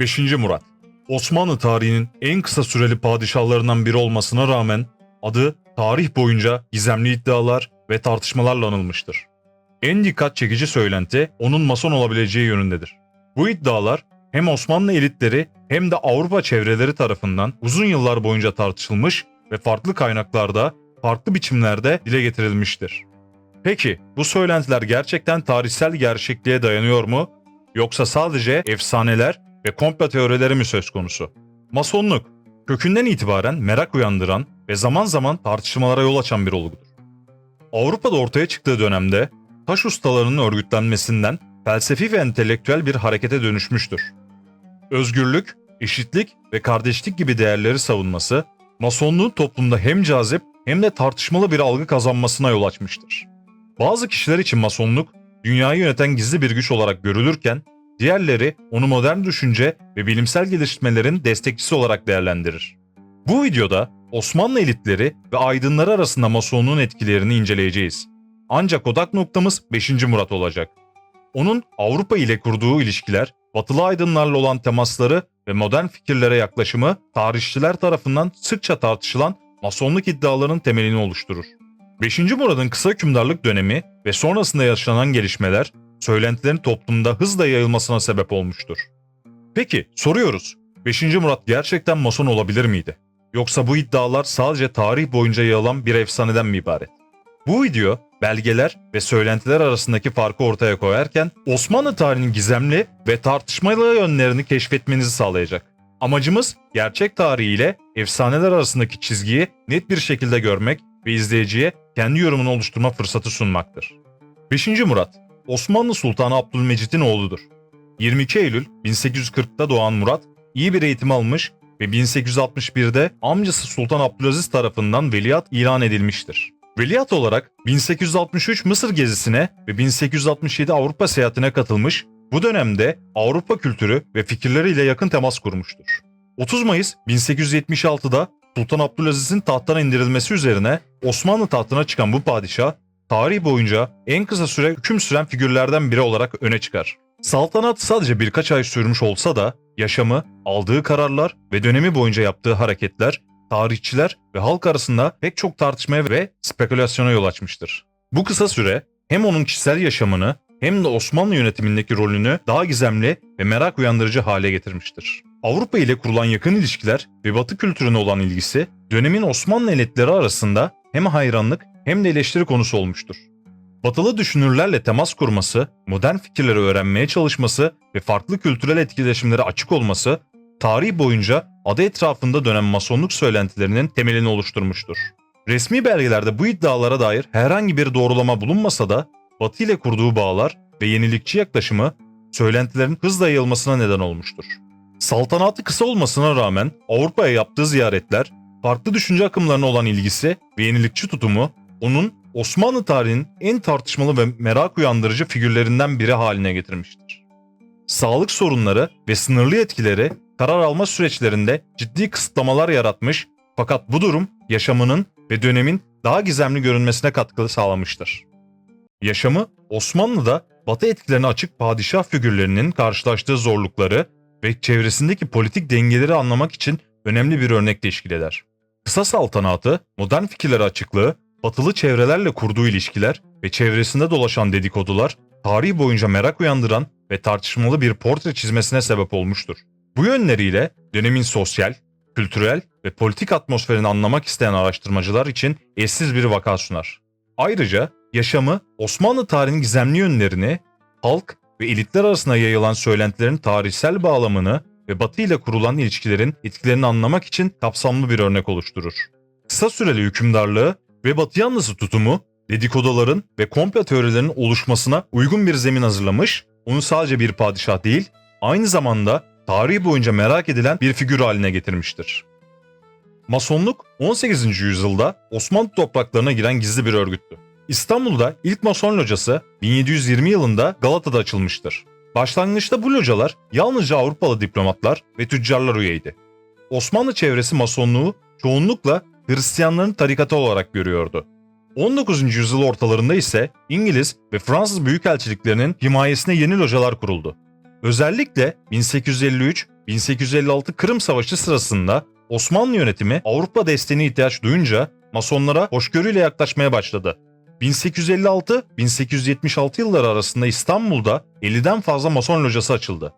5. Murat Osmanlı tarihinin en kısa süreli padişahlarından biri olmasına rağmen adı tarih boyunca gizemli iddialar ve tartışmalarla anılmıştır. En dikkat çekici söylenti onun mason olabileceği yönündedir. Bu iddialar hem Osmanlı elitleri hem de Avrupa çevreleri tarafından uzun yıllar boyunca tartışılmış ve farklı kaynaklarda, farklı biçimlerde dile getirilmiştir. Peki bu söylentiler gerçekten tarihsel gerçekliğe dayanıyor mu? Yoksa sadece efsaneler ve komplo teorileri mi söz konusu? Masonluk, kökünden itibaren merak uyandıran ve zaman zaman tartışmalara yol açan bir olgudur. Avrupa'da ortaya çıktığı dönemde taş ustalarının örgütlenmesinden felsefi ve entelektüel bir harekete dönüşmüştür. Özgürlük, eşitlik ve kardeşlik gibi değerleri savunması, Masonluğun toplumda hem cazip hem de tartışmalı bir algı kazanmasına yol açmıştır. Bazı kişiler için Masonluk, dünyayı yöneten gizli bir güç olarak görülürken, diğerleri onu modern düşünce ve bilimsel gelişmelerin destekçisi olarak değerlendirir. Bu videoda Osmanlı elitleri ve aydınları arasında Masonluğun etkilerini inceleyeceğiz. Ancak odak noktamız 5. Murat olacak. Onun Avrupa ile kurduğu ilişkiler, batılı aydınlarla olan temasları ve modern fikirlere yaklaşımı tarihçiler tarafından sıkça tartışılan masonluk iddialarının temelini oluşturur. 5. Murad'ın kısa hükümdarlık dönemi ve sonrasında yaşanan gelişmeler söylentilerin toplumda hızla yayılmasına sebep olmuştur. Peki soruyoruz. 5. Murat gerçekten mason olabilir miydi? Yoksa bu iddialar sadece tarih boyunca yayılan bir efsaneden mi ibaret? Bu video belgeler ve söylentiler arasındaki farkı ortaya koyarken Osmanlı tarihinin gizemli ve tartışmalı yönlerini keşfetmenizi sağlayacak. Amacımız gerçek tarihiyle efsaneler arasındaki çizgiyi net bir şekilde görmek ve izleyiciye kendi yorumunu oluşturma fırsatı sunmaktır. 5. Murat, Osmanlı Sultanı Abdülmecit'in oğludur. 22 Eylül 1840'da doğan Murat, iyi bir eğitim almış ve 1861'de amcası Sultan Abdülaziz tarafından veliaht ilan edilmiştir. Veliaht olarak 1863 Mısır gezisine ve 1867 Avrupa seyahatine katılmış, bu dönemde Avrupa kültürü ve fikirleriyle yakın temas kurmuştur. 30 Mayıs 1876'da Sultan Abdülaziz'in tahttan indirilmesi üzerine Osmanlı tahtına çıkan bu padişah, tarih boyunca en kısa süre hüküm süren figürlerden biri olarak öne çıkar. Saltanat sadece birkaç ay sürmüş olsa da yaşamı, aldığı kararlar ve dönemi boyunca yaptığı hareketler tarihçiler ve halk arasında pek çok tartışmaya ve spekülasyona yol açmıştır. Bu kısa süre hem onun kişisel yaşamını hem de Osmanlı yönetimindeki rolünü daha gizemli ve merak uyandırıcı hale getirmiştir. Avrupa ile kurulan yakın ilişkiler ve Batı kültürüne olan ilgisi dönemin Osmanlı elitleri arasında hem hayranlık hem de eleştiri konusu olmuştur. Batılı düşünürlerle temas kurması, modern fikirleri öğrenmeye çalışması ve farklı kültürel etkileşimlere açık olması tarih boyunca adı etrafında dönen masonluk söylentilerinin temelini oluşturmuştur. Resmi belgelerde bu iddialara dair herhangi bir doğrulama bulunmasa da Batı ile kurduğu bağlar ve yenilikçi yaklaşımı söylentilerin hızla yayılmasına neden olmuştur. Saltanatı kısa olmasına rağmen Avrupa'ya yaptığı ziyaretler, farklı düşünce akımlarına olan ilgisi ve yenilikçi tutumu onun Osmanlı tarihinin en tartışmalı ve merak uyandırıcı figürlerinden biri haline getirmiştir. Sağlık sorunları ve sınırlı etkileri karar alma süreçlerinde ciddi kısıtlamalar yaratmış fakat bu durum yaşamının ve dönemin daha gizemli görünmesine katkı sağlamıştır. Yaşamı Osmanlı'da Batı etkilerine açık padişah figürlerinin karşılaştığı zorlukları ve çevresindeki politik dengeleri anlamak için önemli bir örnek teşkil eder. Kısa saltanatı, modern fikirlere açıklığı, batılı çevrelerle kurduğu ilişkiler ve çevresinde dolaşan dedikodular, tarih boyunca merak uyandıran ve tartışmalı bir portre çizmesine sebep olmuştur. Bu yönleriyle dönemin sosyal, kültürel ve politik atmosferini anlamak isteyen araştırmacılar için eşsiz bir vaka sunar. Ayrıca yaşamı Osmanlı tarihinin gizemli yönlerini, halk ve elitler arasında yayılan söylentilerin tarihsel bağlamını ve Batı ile kurulan ilişkilerin etkilerini anlamak için kapsamlı bir örnek oluşturur. Kısa süreli hükümdarlığı ve Batı yanlısı tutumu, dedikoduların ve komplo teorilerinin oluşmasına uygun bir zemin hazırlamış, onu sadece bir padişah değil, aynı zamanda tarih boyunca merak edilen bir figür haline getirmiştir. Masonluk 18. yüzyılda Osmanlı topraklarına giren gizli bir örgüttü. İstanbul'da ilk Mason locası 1720 yılında Galata'da açılmıştır. Başlangıçta bu localar yalnızca Avrupalı diplomatlar ve tüccarlar üyeydi. Osmanlı çevresi Masonluğu çoğunlukla Hristiyanların tarikatı olarak görüyordu. 19. yüzyıl ortalarında ise İngiliz ve Fransız büyükelçiliklerinin himayesine yeni localar kuruldu. Özellikle 1856 Kırım Savaşı sırasında Osmanlı yönetimi Avrupa desteğine ihtiyaç duyunca Masonlara hoşgörüyle yaklaşmaya başladı. 1856-1876 yılları arasında İstanbul'da 50'den fazla Mason locası açıldı.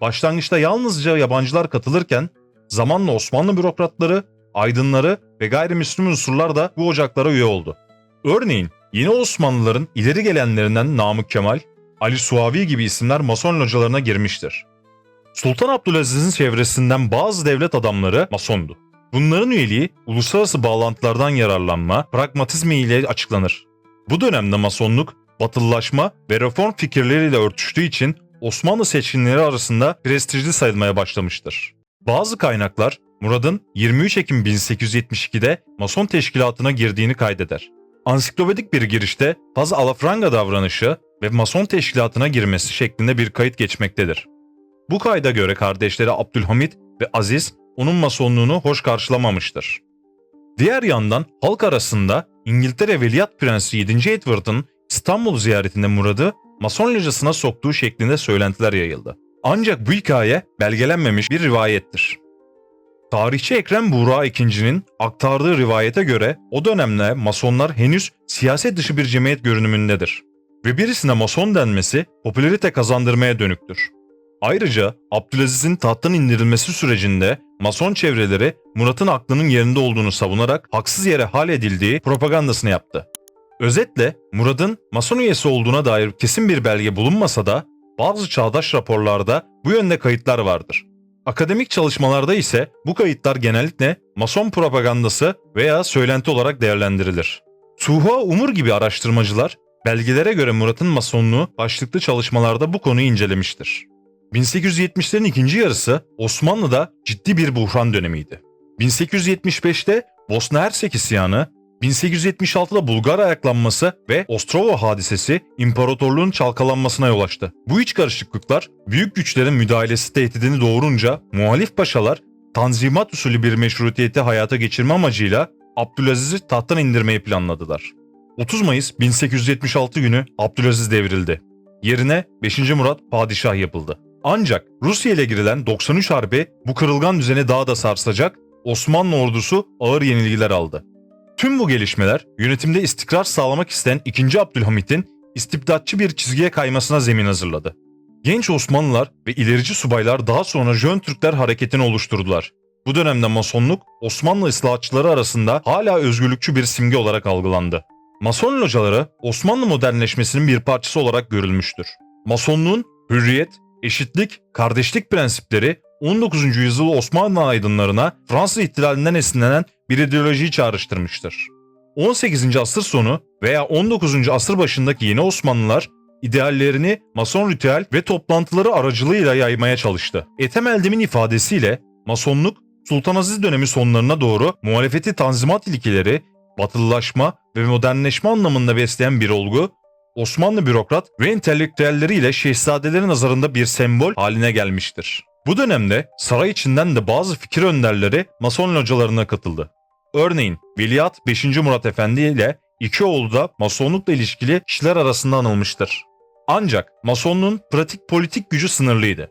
Başlangıçta yalnızca yabancılar katılırken zamanla Osmanlı bürokratları, aydınları ve gayrimüslim unsurlar da bu ocaklara üye oldu. Örneğin yeni Osmanlıların ileri gelenlerinden Namık Kemal, Ali Suavi gibi isimler Mason localarına girmiştir. Sultan Abdülaziz'in çevresinden bazı devlet adamları Masondu. Bunların üyeliği uluslararası bağlantılardan yararlanma, pragmatizmi ile açıklanır. Bu dönemde Masonluk, batılılaşma ve reform fikirleriyle örtüştüğü için Osmanlı seçkinleri arasında prestijli sayılmaya başlamıştır. Bazı kaynaklar Murad'ın 23 Ekim 1872'de Mason teşkilatına girdiğini kaydeder. Ansiklopedik bir girişte fazla alafranga davranışı ve Mason teşkilatına girmesi şeklinde bir kayıt geçmektedir. Bu kayda göre kardeşleri Abdülhamit ve Aziz onun masonluğunu hoş karşılamamıştır. Diğer yandan halk arasında İngiltere Veliaht Prensi 7. Edward'ın İstanbul ziyaretinde Murad'ı Mason locasına soktuğu şeklinde söylentiler yayıldı. Ancak bu hikaye belgelenmemiş bir rivayettir. Tarihçi Ekrem Buğra İkinci'nin aktardığı rivayete göre o dönemde Masonlar henüz siyaset dışı bir cemiyet görünümündedir ve birisine Mason denmesi popülerite kazandırmaya dönüktür. Ayrıca Abdülaziz'in tahttan indirilmesi sürecinde Mason çevreleri Murat'ın aklının yerinde olduğunu savunarak haksız yere hal edildiği propagandasını yaptı. Özetle Murat'ın Mason üyesi olduğuna dair kesin bir belge bulunmasa da bazı çağdaş raporlarda bu yönde kayıtlar vardır. Akademik çalışmalarda ise bu kayıtlar genellikle Mason propagandası veya söylenti olarak değerlendirilir. Tuğha Umur gibi araştırmacılar belgelere göre Murat'ın Masonluğu başlıklı çalışmalarda bu konuyu incelemiştir. 1870'lerin ikinci yarısı Osmanlı'da ciddi bir buhran dönemiydi. 1875'te Bosna Hersek isyanı, 1876'da Bulgar ayaklanması ve Ostrova hadisesi imparatorluğun çalkalanmasına yol açtı. Bu iç karışıklıklar büyük güçlerin müdahalesi tehdidini doğurunca muhalif paşalar tanzimat usulü bir meşrutiyeti hayata geçirme amacıyla Abdülaziz'i tahttan indirmeyi planladılar. 30 Mayıs 1876 günü Abdülaziz devrildi. Yerine 5. Murat padişah yapıldı. Ancak Rusya ile girilen 93 Harbi bu kırılgan düzeni daha da sarsacak, Osmanlı ordusu ağır yenilgiler aldı. Tüm bu gelişmeler yönetimde istikrar sağlamak isteyen 2. Abdülhamit'in istibdatçı bir çizgiye kaymasına zemin hazırladı. Genç Osmanlılar ve ilerici subaylar daha sonra Jön Türkler hareketini oluşturdular. Bu dönemde Masonluk Osmanlı ıslahatçıları arasında hala özgürlükçü bir simge olarak algılandı. Mason locaları Osmanlı modernleşmesinin bir parçası olarak görülmüştür. Masonluğun hürriyet, eşitlik, kardeşlik prensipleri 19. yüzyıl Osmanlı aydınlarına Fransız ihtilalinden esinlenen bir ideolojiyi çağrıştırmıştır. 18. asır sonu veya 19. asır başındaki yeni Osmanlılar ideallerini Mason ritüel ve toplantıları aracılığıyla yaymaya çalıştı. Ethem Eldem'in ifadesiyle Masonluk Sultan Aziz dönemi sonlarına doğru muhalefeti tanzimat ilkeleri, batılılaşma ve modernleşme anlamında besleyen bir olgu, Osmanlı bürokrat ve entelektüelleriyle şehzadelerin nazarında bir sembol haline gelmiştir. Bu dönemde saray içinden de bazı fikir önderleri Mason localarına katıldı. Örneğin Veliaht 5. Murat Efendi ile iki oğlu da Masonlukla ilişkili kişiler arasında anılmıştır. Ancak Masonluğun pratik politik gücü sınırlıydı.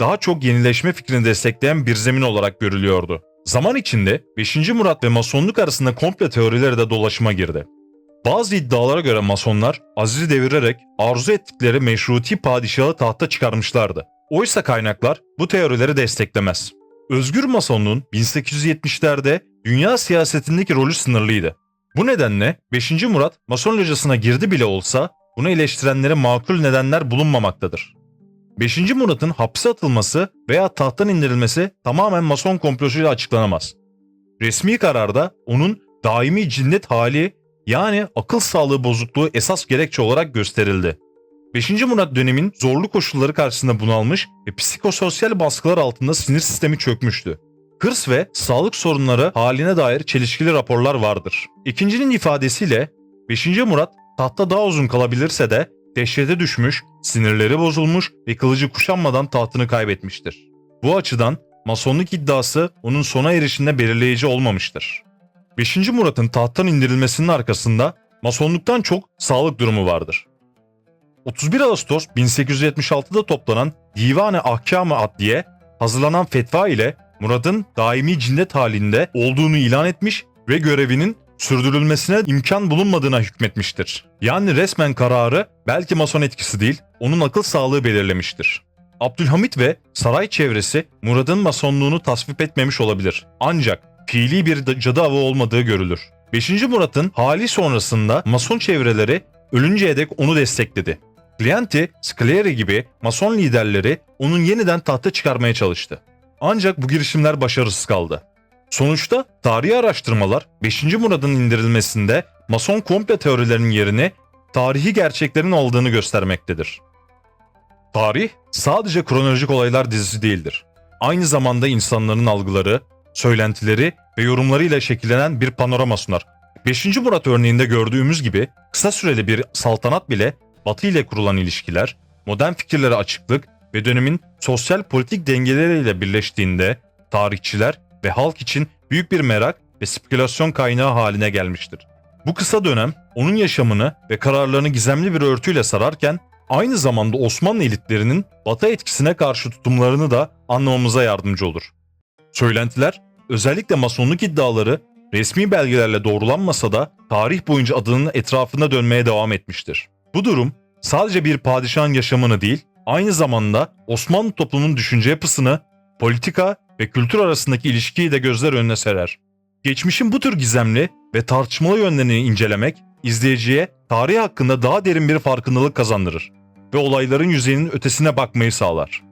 Daha çok yenileşme fikrini destekleyen bir zemin olarak görülüyordu. Zaman içinde 5. Murat ve Masonluk arasında komple teorileri de dolaşıma girdi. Bazı iddialara göre Masonlar Aziz'i devirerek arzu ettikleri meşruti padişahı tahta çıkarmışlardı. Oysa kaynaklar bu teorileri desteklemez. Özgür Masonluğun 1870'lerde dünya siyasetindeki rolü sınırlıydı. Bu nedenle 5. Murat Mason locasına girdi bile olsa bunu eleştirenlere makul nedenler bulunmamaktadır. 5. Murat'ın hapse atılması veya tahttan indirilmesi tamamen Mason komplosuyla açıklanamaz. Resmi kararda onun daimi cinnet hali yani akıl sağlığı bozukluğu esas gerekçe olarak gösterildi. 5. Murat dönemin zorlu koşulları karşısında bunalmış ve psikososyal baskılar altında sinir sistemi çökmüştü. Hırs ve sağlık sorunları haline dair çelişkili raporlar vardır. İkincinin ifadesiyle 5. Murat tahtta daha uzun kalabilirse de dehşete düşmüş, sinirleri bozulmuş ve kılıcı kuşanmadan tahtını kaybetmiştir. Bu açıdan masonluk iddiası onun sona erişinde belirleyici olmamıştır. 5. Murat'ın tahttan indirilmesinin arkasında masonluktan çok sağlık durumu vardır. 31 Ağustos 1876'da toplanan Divan-ı Ahkam-ı Adliye, hazırlanan fetva ile Murad'ın daimi cinnet halinde olduğunu ilan etmiş ve görevinin sürdürülmesine imkan bulunmadığına hükmetmiştir. Yani resmen kararı belki mason etkisi değil, onun akıl sağlığı belirlemiştir. Abdülhamit ve saray çevresi Murad'ın masonluğunu tasvip etmemiş olabilir. Ancak fiili bir cadı avı olmadığı görülür. 5. Murat'ın hali sonrasında mason çevreleri ölünceye dek onu destekledi. Clienti, Scleri gibi mason liderleri onun yeniden tahta çıkarmaya çalıştı. Ancak bu girişimler başarısız kaldı. Sonuçta tarihi araştırmalar 5. Murad'ın indirilmesinde mason komplo teorilerinin yerini tarihi gerçeklerin aldığını göstermektedir. Tarih sadece kronolojik olaylar dizisi değildir. Aynı zamanda insanların algıları, söylentileri ve yorumlarıyla şekillenen bir panorama sunar. 5. Murat örneğinde gördüğümüz gibi kısa süreli bir saltanat bile Batı ile kurulan ilişkiler, modern fikirlere açıklık ve dönemin sosyal politik dengeleriyle birleştiğinde tarihçiler ve halk için büyük bir merak ve spekülasyon kaynağı haline gelmiştir. Bu kısa dönem onun yaşamını ve kararlarını gizemli bir örtüyle sararken aynı zamanda Osmanlı elitlerinin Batı etkisine karşı tutumlarını da anlamamıza yardımcı olur. Söylentiler, özellikle masonluk iddiaları resmi belgelerle doğrulanmasa da tarih boyunca adının etrafında dönmeye devam etmiştir. Bu durum sadece bir padişahın yaşamını değil, aynı zamanda Osmanlı toplumunun düşünce yapısını, politika ve kültür arasındaki ilişkiyi de gözler önüne serer. Geçmişin bu tür gizemli ve tartışmalı yönlerini incelemek, izleyiciye tarih hakkında daha derin bir farkındalık kazandırır ve olayların yüzeyinin ötesine bakmayı sağlar.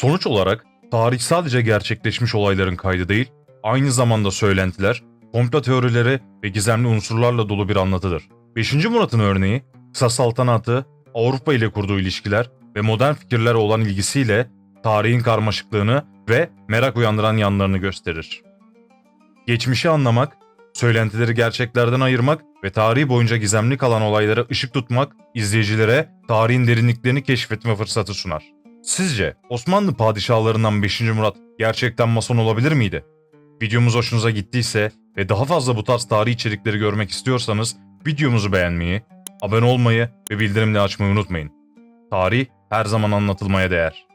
Sonuç olarak tarih sadece gerçekleşmiş olayların kaydı değil, aynı zamanda söylentiler, komplo teorileri ve gizemli unsurlarla dolu bir anlatıdır. 5. Murat'ın örneği, kısa saltanatı, Avrupa ile kurduğu ilişkiler ve modern fikirlere olan ilgisiyle tarihin karmaşıklığını ve merak uyandıran yanlarını gösterir. Geçmişi anlamak, söylentileri gerçeklerden ayırmak ve tarihi boyunca gizemli kalan olaylara ışık tutmak izleyicilere tarihin derinliklerini keşfetme fırsatı sunar. Sizce Osmanlı padişahlarından 5. Murat gerçekten mason olabilir miydi? Videomuz hoşunuza gittiyse ve daha fazla bu tarz tarih içerikleri görmek istiyorsanız videomuzu beğenmeyi, abone olmayı ve bildirimleri açmayı unutmayın. Tarih her zaman anlatılmaya değer.